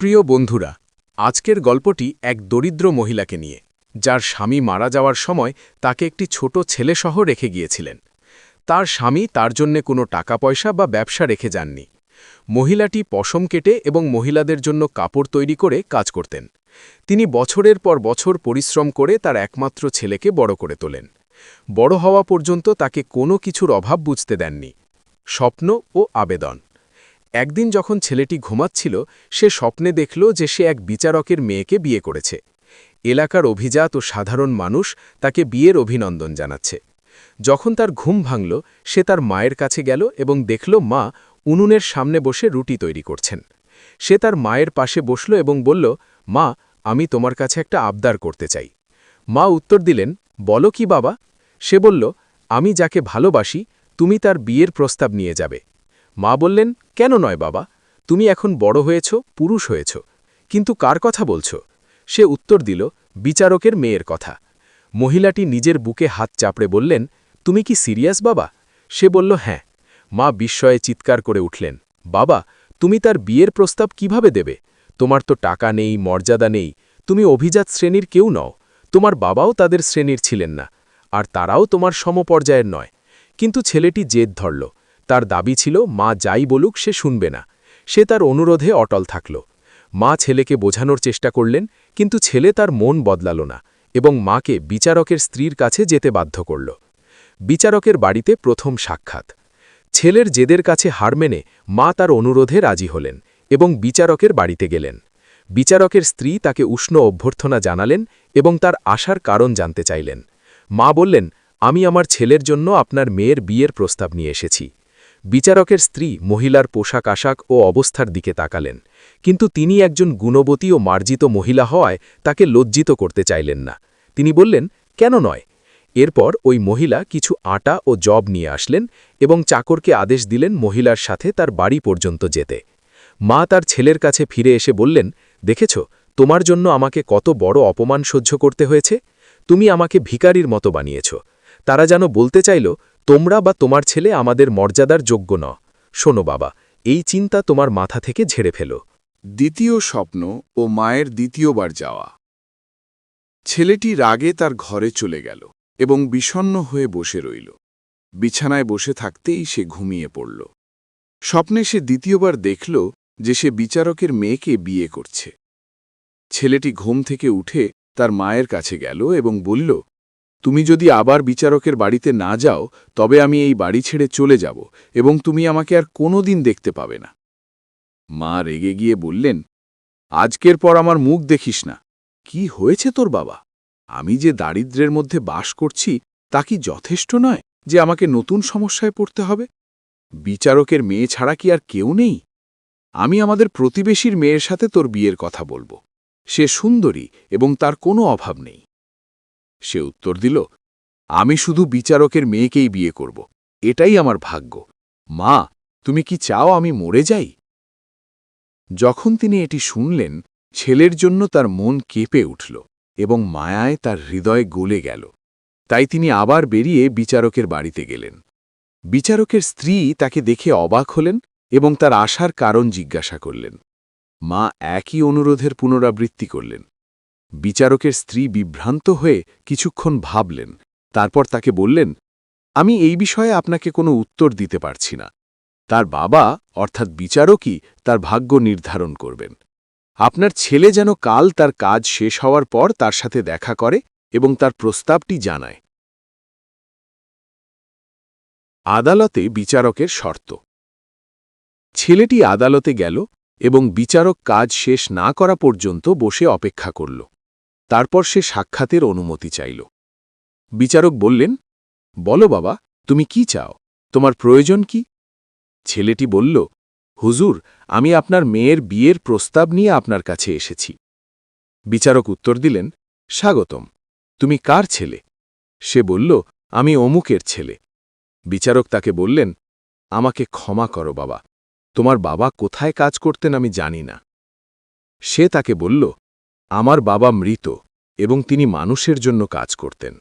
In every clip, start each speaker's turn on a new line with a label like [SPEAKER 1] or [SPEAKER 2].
[SPEAKER 1] প্রিয় বন্ধুরা, আজকের গল্পটি এক দরিদ্র মহিলাকে নিয়ে, যার স্বামী মারা যাওয়ার সময় তাকে একটি ছোট ছেলেসহ রেখে গিয়েছিলেন। তার স্বামী তার জন্যে কোনো টাকা পয়সা বা ব্যবসা রেখে যাননি। মহিলাটি পশম কেটে এবং মহিলাদের জন্য কাপড় তৈরি করে কাজ করতেন। তিনি বছরের পর বছর পরিশ্রম করে তার একমাত্র ছেলেকে বড় করে তোলেন। বড় হওয়া পর্যন্ত তাকে কোনো কিছুর অভাব বুঝতে দেননি। স্বপ্ন ও আবেদন। একদিন যখন ছেলেটি ঘুমাচ্ছিল, সে স্বপ্নে দেখল যে সে এক বিচারকের মেয়েকে বিয়ে করেছে। এলাকার অভিজাত ও সাধারণ মানুষ তাকে বিয়ের অভিনন্দন জানাচ্ছে। যখন তার ঘুম ভাঙল, সে তার মায়ের কাছে গেল এবং দেখল মা উনুনের সামনে বসে রুটি তৈরি করছেন। সে তার মায়ের পাশে বসল এবং বলল, মা, আমি তোমার কাছে একটা আবদার করতে চাই। মা উত্তর দিলেন, বলো কি বাবা? সে বলল, আমি যাকে ভালোবাসি, তুমি তার বিয়ের প্রস্তাব নিয়ে যাবে। মা বললেন, কেন নয় বাবা? তুমি এখন বড় হয়েছ, পুরুষ হয়েছ। কিন্তু কার কথা বলছ? সে উত্তর দিল, বিচারকের মেয়ের কথা। মহিলাটি নিজের বুকে হাত চাপড়ে বললেন, তুমি কি সিরিয়াস বাবা? সে বলল হ্যাঁ। মা বিস্ময়ে চিৎকার করে উঠলেন, বাবা, তুমি তার বিয়ের প্রস্তাব কীভাবে দেবে? তোমার তো টাকা নেই, মর্যাদা নেই, তুমি অভিজাত শ্রেণির কেউ নও। তোমার বাবাও তাদের শ্রেণির ছিলেন না, আর তারাও তোমার সমপর্যায়ের নয়। কিন্তু ছেলেটি জেদ ধরল তার দাবি ছিল, মা যাই বলুক, সে শুনবে না। সে তার অনুরোধে অটল থাকল। মা ছেলেকে বোঝানোর চেষ্টা করলেন, কিন্তু ছেলে তার মন বদলাল না এবং মাকে বিচারকের স্ত্রীর কাছে যেতে বাধ্য করল। বিচারকের বাড়িতে প্রথম সাক্ষাৎ। ছেলের জেদের কাছে হার মেনে মা তার অনুরোধে রাজি হলেন এবং বিচারকের বাড়িতে গেলেন। বিচারকের স্ত্রী তাকে উষ্ণ অভ্যর্থনা জানালেন এবং তার আসার কারণ জানতে চাইলেন। মা বললেন, আমি আমার ছেলের জন্য আপনার মেয়ের বিয়ের প্রস্তাব নিয়ে এসেছি। বিচারকের স্ত্রী মহিলার পোশাক আশাক ও অবস্থার দিকে তাকালেন, কিন্তু তিনি একজন গুণবতী ও মার্জিত মহিলা হওয়ায় তাকে লজ্জিত করতে চাইলেন না। তিনি বললেন, কেন নয়? এরপর ওই মহিলা কিছু আটা ও জব নিয়ে আসলেন এবং চাকরকে আদেশ দিলেন মহিলার সাথে তার বাড়ি পর্যন্ত যেতে। মা তার ছেলের কাছে ফিরে এসে বললেন, দেখেছ, তোমার জন্য আমাকে কত বড় অপমান সহ্য করতে হয়েছে? তুমি আমাকে ভিকারির মতো বানিয়েছ। তারা যেন বলতে চাইল তোমরা বা তোমার ছেলে আমাদের মর্যাদার যোগ্য ন শোনো বাবা, এই চিন্তা তোমার মাথা থেকে ঝেড়ে ফেলো।
[SPEAKER 2] দ্বিতীয় স্বপ্ন ও মায়ের দ্বিতীয়বার যাওয়া। ছেলেটি রাগে তার ঘরে চলে গেল এবং বিষণ্ণ হয়ে বসে রইল। বিছানায় বসে থাকতেই সে ঘুমিয়ে পড়ল। স্বপ্নে সে দ্বিতীয়বার দেখল যে সে বিচারকের মেয়েকে বিয়ে করছে। ছেলেটি ঘুম থেকে উঠে তার মায়ের কাছে গেল এবং বলল তুমি যদি আবার বিচারকের বাড়িতে না যাও, তবে আমি এই বাড়ি ছেড়ে চলে যাব এবং তুমি আমাকে আর কোনো দিন দেখতে পাবে না। মা রেগে গিয়ে বললেন, আজকের পর আমার মুখ দেখিস না। কি হয়েছে তোর বাবা? আমি যে দারিদ্র্যের মধ্যে বাস করছি, তা কি যথেষ্ট নয় যে আমাকে নতুন সমস্যায় পড়তে হবে? বিচারকের মেয়ে ছাড়া কি আর কেউ নেই? আমি আমাদের প্রতিবেশীর মেয়ের সাথে তোর বিয়ের কথা বলব। সে সুন্দরী এবং তার কোনো অভাব নেই। সে উত্তর দিল, আমি শুধু বিচারকের মেয়েকেই বিয়ে করব। এটাই আমার ভাগ্য। মা, তুমি কি চাও আমি মরে যাই? যখন তিনি এটি শুনলেন, ছেলের জন্য তার মন কেঁপে উঠল এবং মায়ায় তার হৃদয় গলে গেল। তাই তিনি আবার বেরিয়ে বিচারকের বাড়িতে গেলেন। বিচারকের স্ত্রী তাকে দেখে অবাক হলেন এবং তার আসার কারণ জিজ্ঞাসা করলেন। মা একই অনুরোধের পুনরাবৃত্তি করলেন। বিচারকের স্ত্রী বিভ্রান্ত হয়ে কিছুক্ষণ ভাবলেন, তারপর তাকে বললেন, আমি এই বিষয়ে আপনাকে কোনো উত্তর দিতে পারছি না। তার বাবা, অর্থাৎ বিচারকই, তার ভাগ্য নির্ধারণ করবেন। আপনার ছেলে যেন কাল তার কাজ শেষ হওয়ার পর তার সাথে দেখা করে এবং তার প্রস্তাবটি জানায়। আদালতে বিচারকের শর্ত। ছেলেটি আদালতে গেল এবং বিচারক কাজ শেষ না করা পর্যন্ত বসে অপেক্ষা করল। তারপর সে সাক্ষাতের অনুমতি চাইল। বিচারক বললেন, বলো বাবা, তুমি কি চাও? তোমার প্রয়োজন কি? ছেলেটি বলল, হুজুর, আমি আপনার মেয়ের বিয়ের প্রস্তাব নিয়ে আপনার কাছে এসেছি। বিচারক উত্তর দিলেন, স্বাগতম, তুমি কার ছেলে? সে বলল, আমি অমুকের ছেলে। বিচারক তাকে বললেন, আমাকে ক্ষমা করো বাবা, তোমার বাবা কোথায় কাজ করতেন আমি জানি না। সে তাকে বলল আমার বাবা মৃত এবং তিনি মানুষের জন্য কাজ করতেন।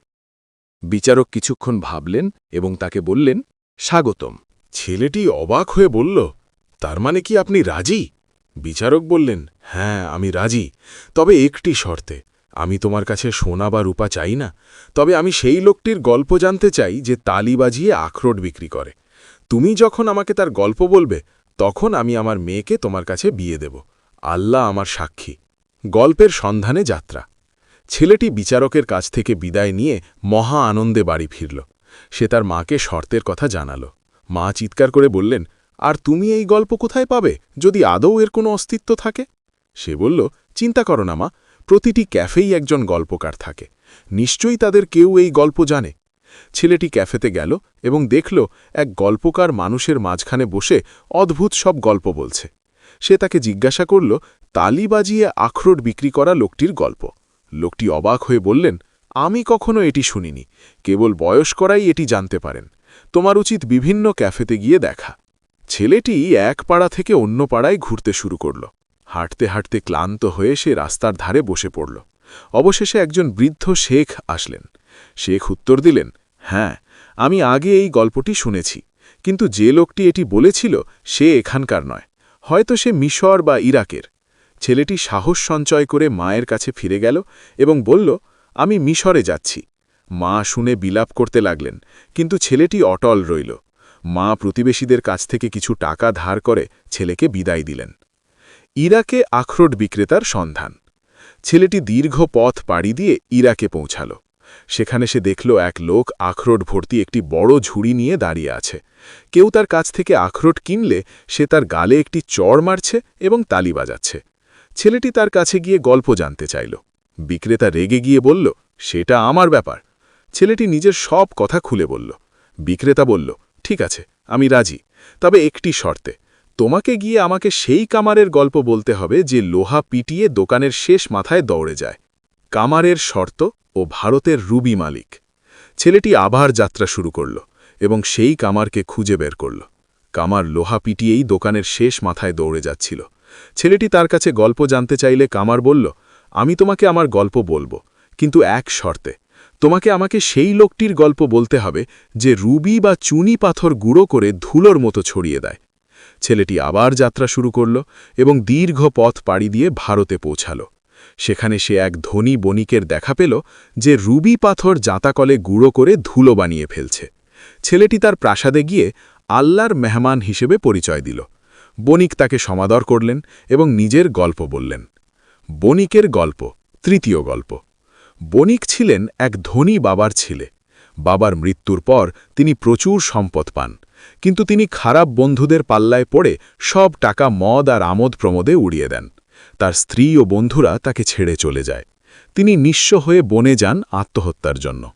[SPEAKER 2] বিচারক কিছুক্ষণ ভাবলেন এবং তাকে বললেন, স্বাগতম।
[SPEAKER 3] ছেলেটি অবাক হয়ে বলল, তার মানে কি আপনি রাজি? বিচারক বললেন হ্যাঁ আমি রাজি। তবে একটি শর্তে, আমি তোমার কাছে সোনা বা রূপা চাই না। তবে আমি সেই লোকটির গল্প জানতে চাই যে তালি বাজিয়ে আখরোট বিক্রি করে। তুমি যখন আমাকে তার গল্প বলবে, তখন আমি আমার মেয়েকে তোমার কাছে বিয়ে দেব। আল্লাহ আমার সাক্ষী। গল্পের সন্ধানে যাত্রা। ছেলেটি বিচারকের কাছ থেকে বিদায় নিয়ে মহা আনন্দে বাড়ি ফিরল। সে তার মাকে শর্তের কথা জানাল। মা চিৎকার করে বললেন, আর তুমি এই গল্প কোথায় পাবে? যদি আদৌ এর কোনো অস্তিত্ব থাকে? সে বলল, চিন্তা করো না মা, প্রতিটি ক্যাফেই একজন গল্পকার থাকে। নিশ্চয়ই তাদের কেউ এই গল্প জানে। ছেলেটি ক্যাফেতে গেল এবং দেখল, এক গল্পকার মানুষের মাঝখানে বসে অদ্ভুত সব গল্প বলছে। সে তাকে জিজ্ঞাসা করল, তালি বাজিয়ে আখরোট বিক্রি করা লোকটির গল্প? লোকটি অবাক হয়ে বললেন, আমি কখনো এটি শুনিনি। কেবল বয়স্করাই এটি জানতে পারেন। তোমার উচিত বিভিন্ন ক্যাফেতে গিয়ে দেখা। ছেলেটি এক পাড়া থেকে অন্য পাড়ায় ঘুরতে শুরু করল। হাঁটতে হাঁটতে ক্লান্ত হয়ে সে রাস্তার ধারে বসে পড়ল। অবশেষে একজন বৃদ্ধ শেখ আসলেন। শেখ উত্তর দিলেন হ্যাঁ আমি আগে এই গল্পটি শুনেছি। কিন্তু যে লোকটি এটি বলেছিল, সে এখানকার নয়। হয়তো সে মিশর বা ইরাকের। ছেলেটি সাহস সঞ্চয় করে মায়ের কাছে ফিরে গেল এবং বলল, আমি মিশরে যাচ্ছি। মা শুনে বিলাপ করতে লাগলেন, কিন্তু ছেলেটি অটল রইল। মা প্রতিবেশীদের কাছ থেকে কিছু টাকা ধার করে ছেলেকে বিদায় দিলেন। ইরাকে আখরোট বিক্রেতার সন্ধান। ছেলেটি দীর্ঘ পথ পাড়ি দিয়ে ইরাকে পৌঁছাল। সেখানে সে দেখল এক লোক আখরোট ভর্তি একটি বড় ঝুড়ি নিয়ে দাঁড়িয়ে আছে। কেউ তার কাছ থেকে আখরোট কিনলে সে তার গালে একটি চড় মারছে এবং তালি বাজাচ্ছে। ছেলেটি তার কাছে গিয়ে গল্প জানতে চাইল। বিক্রেতা রেগে গিয়ে বলল, সেটা আমার ব্যাপার। ছেলেটি নিজের সব কথা খুলে বলল। বিক্রেতা বলল, ঠিক আছে, আমি রাজি। তবে একটি শর্তে। তোমাকে গিয়ে আমাকে সেই কামারের গল্প বলতে হবে যে লোহা পিটিয়ে দোকানের শেষ মাথায় দৌড়ে যায়। কামারের শর্ত ও ভারতের রুবি মালিক। ছেলেটি আবার যাত্রা শুরু করল এবং সেই কামারকে খুঁজে বের করল। কামার লোহা পিটিয়েই দোকানের শেষ মাথায় দৌড়ে যাচ্ছিল। ছেলেটি তার কাছে গল্প জানতে চাইলে কামার বলল, আমি তোমাকে আমার গল্প বলব, কিন্তু এক শর্তে। তোমাকে আমাকে সেই লোকটির গল্প বলতে হবে যে রুবি বা চুনি পাথর গুঁড়ো করে ধুলোর মতো ছড়িয়ে দেয়। ছেলেটি আবার যাত্রা শুরু করল এবং দীর্ঘ পথ পাড়ি দিয়ে ভারতে পৌঁছাল। সেখানে সে এক ধনী বণিকের দেখা পেল যে রুবি পাথর জাঁতাকলে গুঁড়ো করে ধুলো বানিয়ে ফেলছে। ছেলেটি তার প্রাসাদে গিয়ে আল্লাহর মেহমান হিসেবে পরিচয় দিল। বণিক তাকে সমাদর করলেন এবং নিজের গল্প বললেন। বণিকের গল্প, তৃতীয় গল্প। বণিক ছিলেন এক ধনী বাবার ছেলে। বাবার মৃত্যুর পর তিনি প্রচুর সম্পদ পান, কিন্তু তিনি খারাপ বন্ধুদের পাল্লায় পড়ে সব টাকা মদ আর আমোদ প্রমোদে উড়িয়ে দেন। তার স্ত্রী ও বন্ধুরা তাকে ছেড়ে চলে যায়। তিনি নিঃস্ব হয়ে বনে যান আত্মহত্যার জন্য।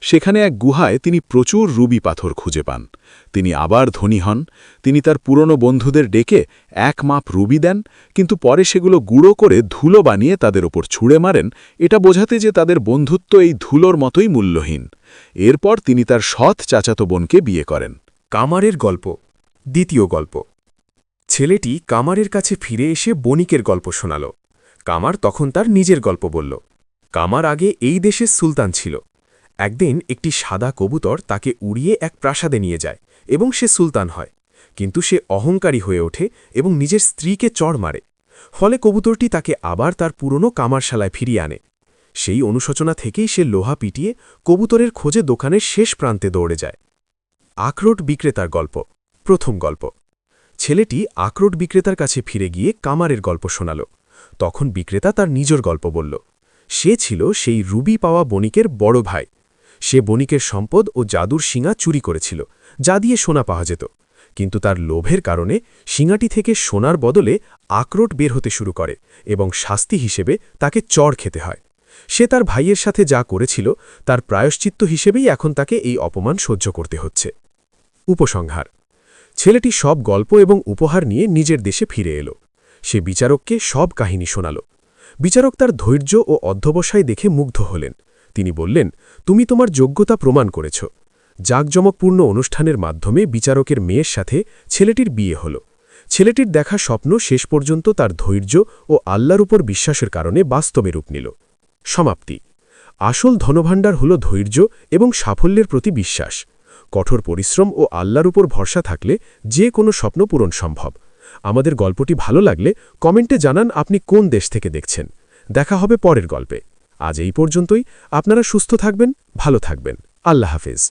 [SPEAKER 3] সেখানে এক গুহায় তিনি প্রচুর রুবি পাথর খুঁজে পান। তিনি আবার ধনী হন। তিনি তার পুরনো বন্ধুদের ডেকে এক মাপ রুবি দেন, কিন্তু পরে সেগুলো গুঁড়ো করে ধুলো বানিয়ে তাদের ওপর ছুঁড়ে মারেন। এটা বোঝাতে যে তাদের বন্ধুত্ব এই ধুলোর মতোই মূল্যহীন। এরপর তিনি তার সৎ চাচাতো বোনকে বিয়ে করেন।
[SPEAKER 1] কামারের গল্প, দ্বিতীয় গল্প। ছেলেটি কামারের কাছে ফিরে এসে বণিকের গল্প শোনাল। কামার তখন তার নিজের গল্প বলল। কামার আগে এই দেশের সুলতান ছিল। একদিন একটি সাদা কবুতর তাকে উড়িয়ে এক প্রাসাদে নিয়ে যায় এবং সে সুলতান হয়। কিন্তু সে অহংকারী হয়ে ওঠে এবং নিজের স্ত্রীকে চড় মারে। ফলে কবুতরটি তাকে আবার তার পুরনো কামারশালায় ফিরিয়ে আনে। সেই অনুশোচনা থেকেই সে লোহা পিটিয়ে কবুতরের খোঁজে দোকানের শেষ প্রান্তে দৌড়ে যায়। আখরোট বিক্রেতার গল্প। প্রথম গল্প। ছেলেটি আখরোট বিক্রেতার কাছে ফিরে গিয়ে কামারের গল্প শোনাল। তখন বিক্রেতা তার নিজের গল্প বলল। সে ছিল সেই রুবি পাওয়া বণিকের বড় ভাই। সে বণিকের সম্পদ ও জাদুর শিঙা চুরি করেছিল, যা দিয়ে সোনা পাওয়া যেত। কিন্তু তার লোভের কারণে শিঙাটি থেকে সোনার বদলে আখরোট বের হতে শুরু করে এবং শাস্তি হিসেবে তাকে চড় খেতে হয়। সে তার ভাইয়ের সাথে যা করেছিল, তার প্রায়শ্চিত্ত হিসেবেই এখন তাকে এই অপমান সহ্য করতে হচ্ছে। উপসংহার। ছেলেটি সব গল্প এবং উপহার নিয়ে নিজের দেশে ফিরে এলো। সে বিচারককে সব কাহিনী শোনাল। বিচারক তার ধৈর্য ও অধ্যবসায় দেখে মুগ্ধ হলেন। তিনি বললেন, তুমি তোমার যোগ্যতা প্রমাণ করেছ। জাকজমকপূর্ণ অনুষ্ঠানের মাধ্যমে বিচারকের মেয়ের সাথে ছেলেটির বিয়ে হল। ছেলেটির দেখা স্বপ্ন শেষ পর্যন্ত তার ধৈর্য ও আল্লাহর উপর বিশ্বাসের কারণে বাস্তবে রূপ নিল। সমাপ্তি। আসল ধনভাণ্ডার হল ধৈর্য এবং সাফল্যের প্রতি বিশ্বাস। কঠোর পরিশ্রম ও আল্লাহর উপর ভরসা থাকলে যে কোনো স্বপ্ন পূরণ সম্ভব।
[SPEAKER 4] আমাদের গল্পটি ভালো লাগলে কমেন্টে জানান আপনি কোন দেশ থেকে দেখছেন। দেখা হবে পরের গল্পে। আজ এই পর্যন্তই। আপনারা সুস্থ থাকবেন, ভালো থাকবেন। আল্লাহ হাফেজ।